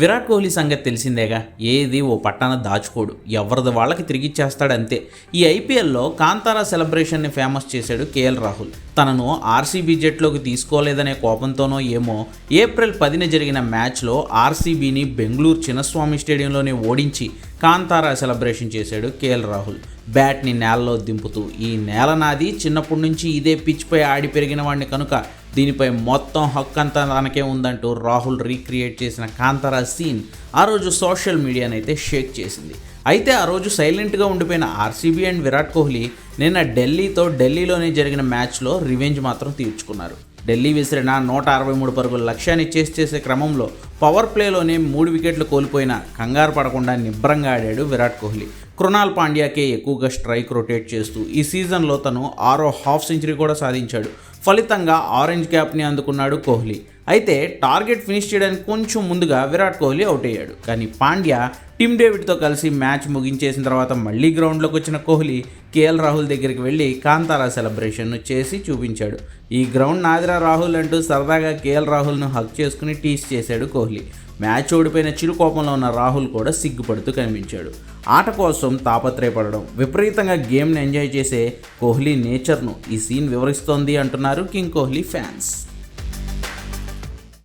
విరాట్ కోహ్లీ సంగతి తెలిసిందేగా? ఏది? ఓ పట్టాన దాచుకోడు. ఎవరిది వాళ్ళకి తిరిగిచ్చేస్తాడంతే. ఈ ఐపీఎల్లో కాంతారా సెలబ్రేషన్ని ఫేమస్ చేశాడు కేఎల్ రాహుల్. తనను ఆర్సీబీ జట్లోకి తీసుకోలేదనే కోపంతోనో ఏమో ఏప్రిల్ పదిన జరిగిన మ్యాచ్లో ఆర్సీబీని బెంగళూరు చిన్నస్వామి స్టేడియంలోనే ఓడించి కాంతారా సెలబ్రేషన్ చేశాడు కేఎల్ రాహుల్. బ్యాట్ని నేలలో దింపుతూ ఈ నేల నాది. చిన్నప్పటి నుంచి ఇదే పిచ్పై ఆడి పెరిగిన వాడిని కనుక దీనిపై మొత్తం హక్కు అంతా తనకే ఉందంటూ రాహుల్ రీక్రియేట్ చేసిన కాంతారా సీన్ ఆ రోజు సోషల్ మీడియానైతే షేక్ చేసింది. అయితే ఆ రోజు సైలెంట్గా ఉండిపోయిన ఆర్సీబీ అండ్ విరాట్ కోహ్లీ నిన్న ఢిల్లీతో ఢిల్లీలోనే జరిగిన మ్యాచ్లో రివెంజ్ మాత్రం తీర్చుకున్నారు. ఢిల్లీ విసిరిన నూట అరవై మూడు పరుగుల లక్ష్యాన్ని చేసి చేసే క్రమంలో పవర్ ప్లేలోనే మూడు వికెట్లు కోల్పోయిన కంగారు పడకుండా నిబ్రంగా ఆడాడు విరాట్ కోహ్లీ. కృణాల్ పాండ్యాకే ఎక్కువగా స్ట్రైక్ రొటేట్ చేస్తూ ఈ సీజన్లో తను ఆరో హాఫ్ సెంచరీ కూడా సాధించాడు. ఫలితంగా ఆరెంజ్ క్యాప్ని అందుకున్నాడు కోహ్లీ. అయితే టార్గెట్ ఫినిష్ చేయడానికి కొంచెం ముందుగా విరాట్ కోహ్లీ అవుట్ అయ్యాడు. కానీ పాండ్యా టిమ్ డేవిడ్తో కలిసి మ్యాచ్ ముగించేసిన తర్వాత మళ్ళీ గ్రౌండ్లోకి వచ్చిన కోహ్లీ కేఎల్ రాహుల్ దగ్గరికి వెళ్ళి కాంతారా సెలబ్రేషన్ను చేసి చూపించాడు. ఈ గ్రౌండ్ నాదిరా రాహుల్ అంటూ సరదాగా కేఎల్ రాహుల్ను హక్ చేసుకుని టీస్ చేశాడు కోహ్లీ. మ్యాచ్ ఓడిపోయిన చిరు కోపంలో ఉన్న రాహుల్ కూడా సిగ్గుపడుతూ కనిపించాడు. ఆట కోసం తాపత్రయపడడం విపరీతంగా గేమ్ని ఎంజాయ్ చేసే కోహ్లీ నేచర్ను ఈ సీన్ వివరిస్తోంది అంటున్నారు కింగ్ కోహ్లీ ఫ్యాన్స్.